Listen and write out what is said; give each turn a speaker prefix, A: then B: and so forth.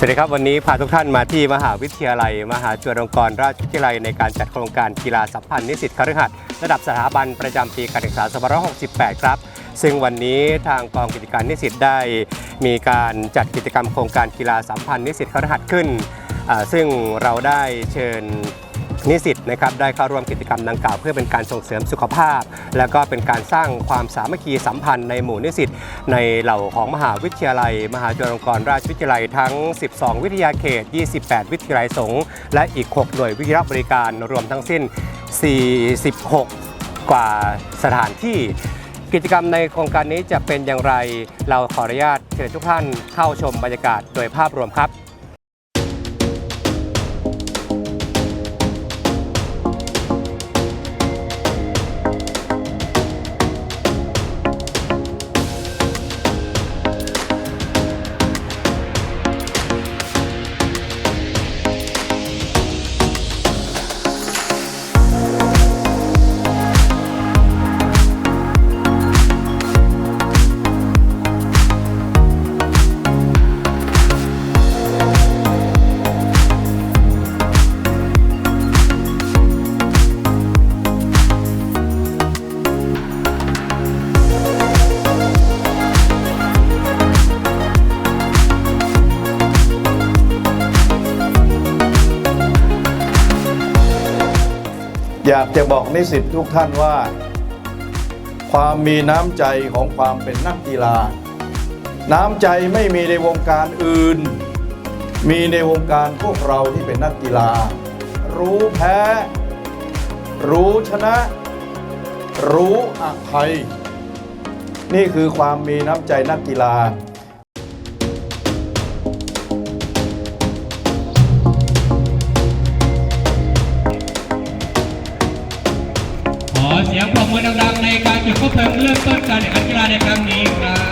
A: สวัสดีครับวันนี้พาทุกท่านมาที่มหาวิทยาลัย มหาจุฬาลงกรณราชวิทยาลัยในการจัดโครงการกีฬาสัมพันธ์นิสิตคฤหัสถ์ระดับสถาบันประจำปีการศึกษา2568 ครับ ซึ่งวันนี้ทางกองกิจการนิสิตได้มีการจัดกิจกรรมโครงการกีฬาสัมพันธ์นิสิตคฤหัสถ์ขึ้น ซึ่งเราได้เชิญ นิสิตนะครับได้เข้าร่วมกิจกรรมดังกล่าวเพื่อเป็นการส่งเสริมสุขภาพ และก็เป็นการสร้างความสามัคคีสัมพันธ์ในหมู่นิสิตในเหล่าของมหาวิทยาลัย มหาจุฬาลงกรณราชวิทยาลัยทั้ง 12 วิทยาเขต 28 วิทยาลัยสงฆ์และอีก 6 หน่วยวิทยาบริการรวมทั้งสิ้น 46 กว่าสถานที่กิจกรรมในโครงการนี้จะเป็นอย่างไร เราขออนุญาตเชิญทุกท่านเข้าชมบรรยากาศโดยภาพรวมครับ
B: อยากจะบอกนิสิตทุกท่านว่า ความมีน้ำใจของความเป็นนักกีฬา น้ำใจไม่มีในวงการอื่น มีในวงการพวกเราที่เป็นนักกีฬา รู้แพ้ รู้ชนะ รู้อภัย นี่คือความมีน้ำใจนักกีฬา
C: เสียงปรบมือดังๆในการจุดคบเพลิงเริ่มต้นการแข่งขันกีฬาในครั้งนี้ครับ